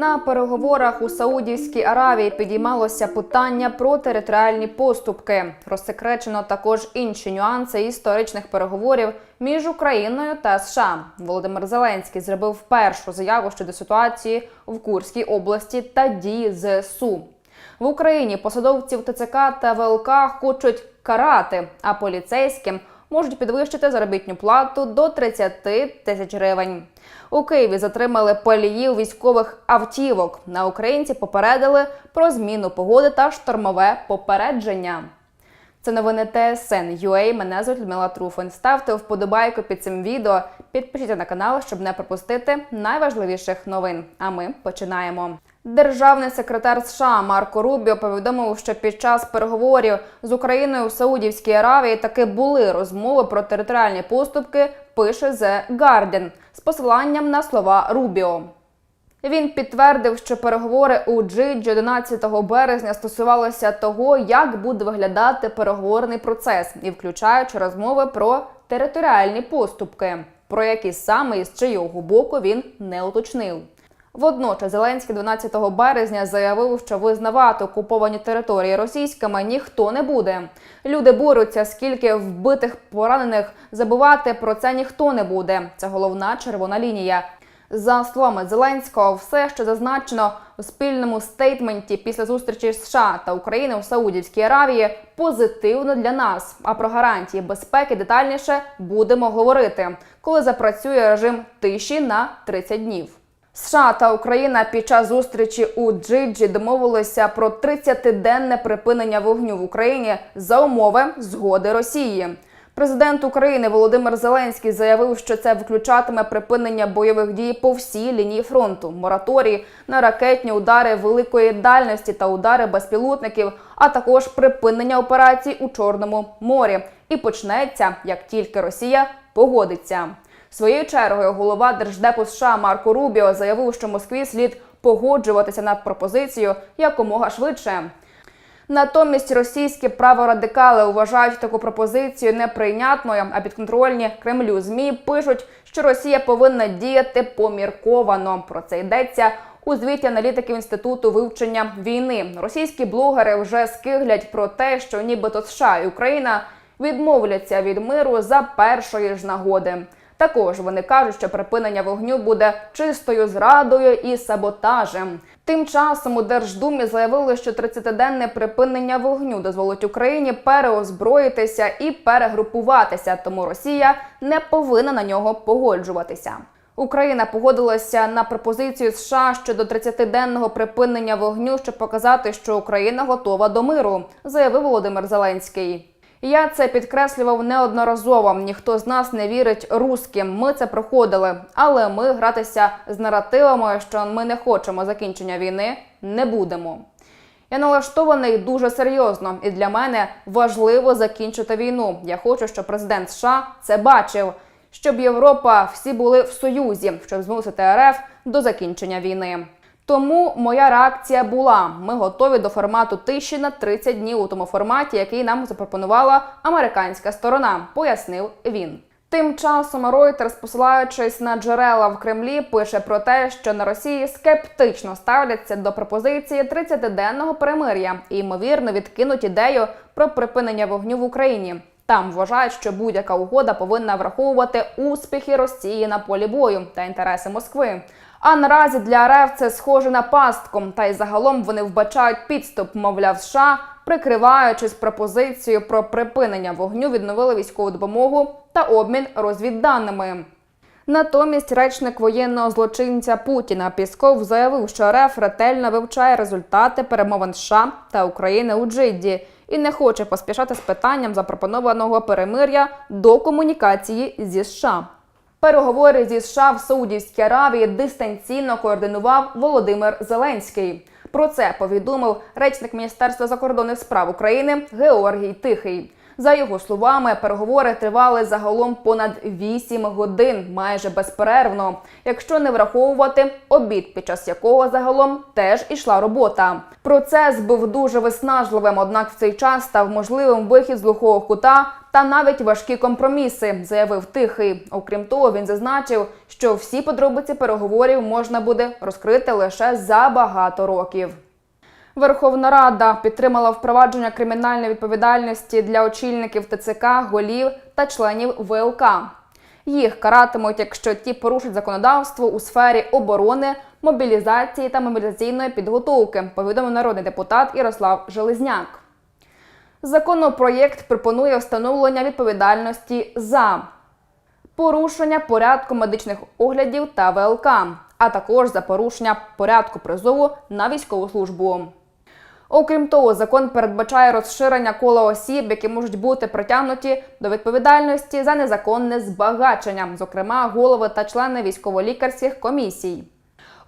На переговорах у Саудівській Аравії підіймалося питання про територіальні поступки. Розсекречено також інші нюанси історичних переговорів між Україною та США. Володимир Зеленський зробив першу заяву щодо ситуації в Курській області та дії ЗСУ. В Україні посадовців ТЦК та ВЛК хочуть карати, а поліцейським можуть підвищити заробітну плату до 30 тисяч гривень. У Києві затримали паліїв військових автівок. На українці попередили про зміну погоди та штормове попередження. Це новини ТСН UA. Мене звуть Людмила Труфин. Ставте вподобайку під цим відео, підпишіться на канал, щоб не пропустити найважливіших новин. А ми починаємо. Державний секретар США Марко Рубіо повідомив, що під час переговорів з Україною в Саудівській Аравії таки були розмови про територіальні поступки. Пише The Guardian з посиланням на слова Рубіо. Він підтвердив, що переговори у Джиджі 11 березня стосувалися того, як буде виглядати переговорний процес, і включаючи розмови про територіальні поступки, про які саме і з чийого боку він не уточнив. Водночас Зеленський 12 березня заявив, що визнавати окуповані території російськими ніхто не буде. Люди борються, скільки вбитих поранених забувати про це ніхто не буде. Це головна червона лінія. За словами Зеленського, все, що зазначено у спільному стейтменті після зустрічі США та України у Саудівській Аравії, позитивно для нас. А про гарантії безпеки детальніше будемо говорити, коли запрацює режим тиші на 30 днів. США та Україна під час зустрічі у Джиджі домовилися про 30-денне припинення вогню в Україні за умови згоди Росії. Президент України Володимир Зеленський заявив, що це включатиме припинення бойових дій по всій лінії фронту, мораторій на ракетні удари великої дальності та удари безпілотників, а також припинення операцій у Чорному морі. І почнеться як тільки Росія погодиться. Своєю чергою голова держдепу США Марко Рубіо заявив, що Москві слід погоджуватися на пропозицію якомога швидше. Натомість російські праворадикали вважають таку пропозицію неприйнятною, а підконтрольні Кремлю змі пишуть, що Росія повинна діяти помірковано. Про це йдеться у звіті аналітиків інституту вивчення війни. Російські блогери вже скиглять про те, що нібито США і Україна відмовляться від миру за першої ж нагоди. Також вони кажуть, що припинення вогню буде чистою зрадою і саботажем. Тим часом у Держдумі заявили, що 30-денне припинення вогню дозволить Україні переозброїтися і перегрупуватися, тому Росія не повинна на нього погоджуватися. Україна погодилася на пропозицію США щодо 30-денного припинення вогню, щоб показати, що Україна готова до миру, заявив Володимир Зеленський. Я це підкреслював неодноразово. Ніхто з нас не вірить русським. Ми це проходили, але ми гратися з наративами, що ми не хочемо закінчення війни, не будемо. Я налаштований дуже серйозно, і для мене важливо закінчити війну. Я хочу, щоб президент США це бачив, щоб Європа всі були в союзі, щоб змусити РФ до закінчення війни. Тому моя реакція була: ми готові до формату тиші на 30 днів у тому форматі, який нам запропонувала американська сторона, пояснив він. Тим часом Reuters, посилаючись на джерела в Кремлі, пише про те, що на Росії скептично ставляться до пропозиції 30-денного перемир'я і ймовірно відкинуть ідею про припинення вогню в Україні. Там вважають, що будь-яка угода повинна враховувати успіхи Росії на полі бою та інтереси Москви. А наразі для РФ це схоже на пастку, та й загалом вони вбачають підступ, мовляв, США, прикриваючись пропозицією про припинення вогню, відновили військову допомогу та обмін розвідданими. Натомість речник воєнного злочинця Путіна Пісков заявив, що РФ ретельно вивчає результати перемовин США та України у Джидді і не хоче поспішати з питанням запропонованого перемир'я до комунікації зі США. Переговори зі США в Саудівській Аравії дистанційно координував Володимир Зеленський. Про це повідомив речник Міністерства закордонних справ України Георгій Тихий. За його словами, переговори тривали загалом понад 8 годин, майже безперервно, якщо не враховувати обід, під час якого загалом теж ішла робота. Процес був дуже виснажливим, однак в цей час став можливим вихід з глухого кута та навіть важкі компроміси, заявив тихий. Окрім того, він зазначив, що всі подробиці переговорів можна буде розкрити лише за багато років. Верховна Рада підтримала впровадження кримінальної відповідальності для очільників ТЦК, голів та членів ВЛК. Їх каратимуть, якщо ті порушать законодавство у сфері оборони, мобілізації та мобілізаційної підготовки, повідомив народний депутат Ярослав Железняк. Законопроєкт пропонує встановлення відповідальності за порушення порядку медичних оглядів та ВЛК, а також за порушення порядку призову на військову службу. Окрім того, закон передбачає розширення кола осіб, які можуть бути притягнуті до відповідальності за незаконне збагачення, зокрема голови та члени військово-лікарських комісій.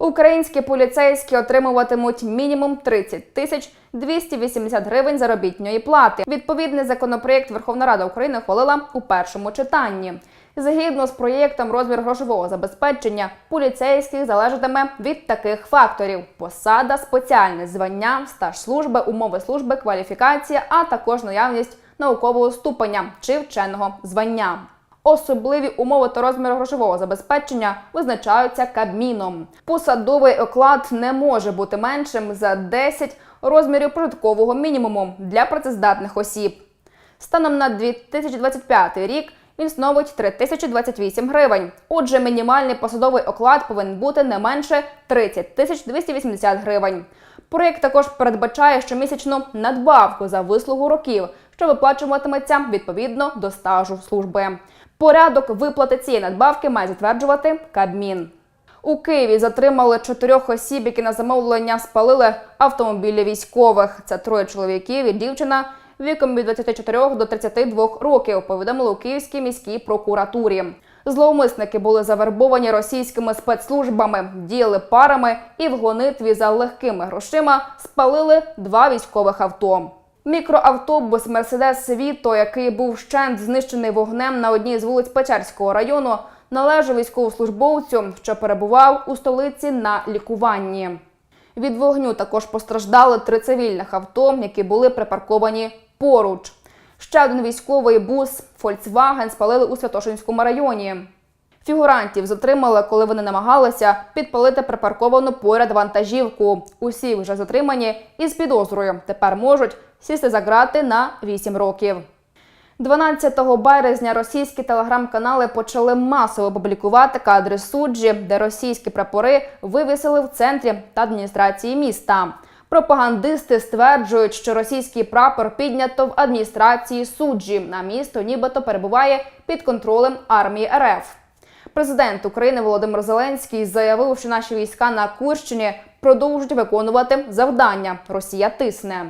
Українські поліцейські отримуватимуть мінімум 30 тисяч 280 гривень заробітної плати. Відповідний законопроєкт Верховна Рада України ухвалила у першому читанні. Згідно з проєктом, розмір грошового забезпечення поліцейських залежатиме від таких факторів: посада, спеціальне звання, стаж служби, умови служби, кваліфікація, а також наявність наукового ступеня чи вченого звання. Особливі умови та розмір грошового забезпечення визначаються Кабміном. Посадовий оклад не може бути меншим за 10 розмірів прожиткового мінімуму для працездатних осіб. Станом на 2025 рік він становить 3028 гривень. Отже, мінімальний посадовий оклад повинен бути не менше 30 тисяч 280 гривень. Проєкт також передбачає щомісячну надбавку за вислугу років, що виплачуватиметься відповідно до стажу служби. Порядок виплати цієї надбавки має затверджувати Кабмін. У Києві затримали чотирьох осіб, які на замовлення спалили автомобілі військових. Це троє чоловіків і дівчина віком від 24 до 32 років. Повідомили у Київській міській прокуратурі. Зловмисники були завербовані російськими спецслужбами, діяли парами і в гонитві за легкими грошима спалили два військових авто. Мікроавтобус Мерседес Світо, який був вщент знищений вогнем на одній з вулиць Печерського району, належав військовослужбовцю, що перебував у столиці на лікуванні. Від вогню також постраждали три цивільних авто, які були припарковані поруч. Ще один військовий бус Volkswagen спалили у Святошинському районі. Фігурантів затримали, коли вони намагалися підпалити припарковану поряд вантажівку. Усі вже затримані із підозрою. Тепер можуть сісти за грати на 8 років. 12 березня російські телеграм-канали почали масово публікувати кадри суджі, де російські прапори вивісили в центрі та адміністрації міста. Пропагандисти стверджують, що російський прапор піднято в адміністрації суджі, а місто нібито перебуває під контролем армії РФ. Президент України Володимир Зеленський заявив, що наші війська на Курщині продовжують виконувати завдання. Росія тисне.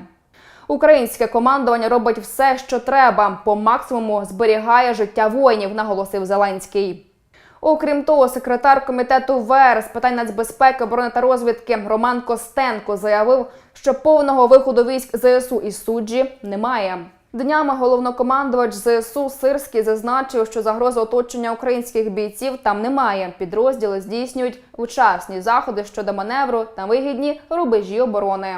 Українське командування робить все, що треба, по максимуму зберігає життя воїнів, наголосив Зеленський. Окрім того, секретар комітету ВР з питань нацбезпеки, оборони та розвідки Роман Костенко заявив, що повного виходу військ ЗСУ із суджі немає. Днями головнокомандувач ЗСУ Сирський зазначив, що загрози оточення українських бійців там немає. Підрозділи здійснюють вчасні заходи щодо маневру та вигідні рубежі оборони.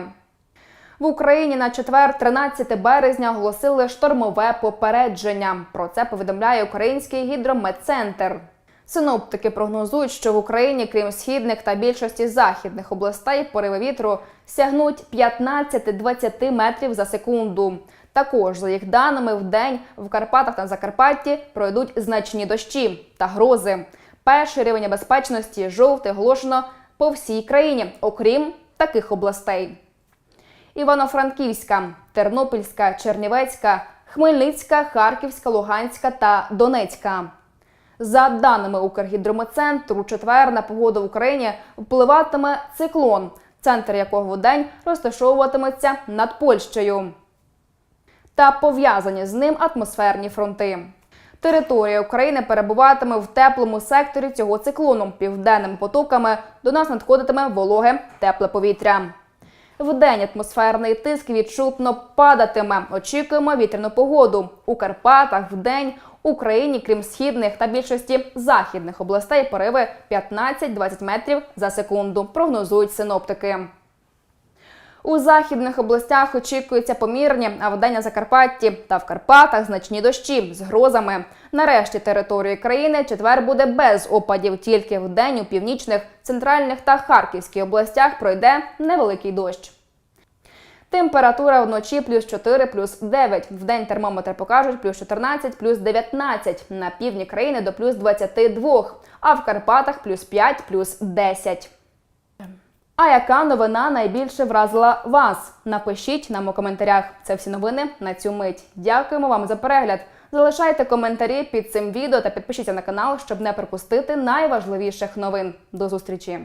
В Україні на четвер, 13 березня, оголосили штормове попередження. Про це повідомляє Український гідрометцентр. Синоптики прогнозують, що в Україні, крім східних та більшості західних областей, пориви вітру сягнуть 15-20 метрів за секунду. Також, за їх даними, в день в Карпатах та Закарпатті пройдуть значні дощі та грози. Перший рівень небезпечності жовтий оголошено по всій країні, окрім таких областей. Івано-Франківська, Тернопільська, Чернівецька, Хмельницька, Харківська, Луганська та Донецька. За даними Укргідрометцентру, четвер на погоду в Україні впливатиме циклон, центр якого в день розташовуватиметься над Польщею. Та пов'язані з ним атмосферні фронти. Територія України перебуватиме в теплому секторі цього циклону. Південними потоками до нас надходитиме вологе тепле повітря. Вдень атмосферний тиск відчутно падатиме. Очікуємо вітряну погоду. У Карпатах вдень Україні, крім східних та більшості західних областей, пориви 15-20 метрів за секунду. Прогнозують синоптики. У західних областях очікуються помірні, а вдень на Закарпатті та в Карпатах значні дощі з грозами. Нарешті території країни четвер буде без опадів. Тільки вдень у північних, центральних та харківській областях пройде невеликий дощ. Температура вночі плюс 4, плюс 9. Вдень термометри покажуть плюс 14, плюс 19. На півдні країни до плюс 22, а в Карпатах плюс 5, плюс 10. А яка новина найбільше вразила вас? Напишіть нам у коментарях. Це всі новини на цю мить. Дякуємо вам за перегляд. Залишайте коментарі під цим відео та підпишіться на канал, щоб не пропустити найважливіших новин. До зустрічі!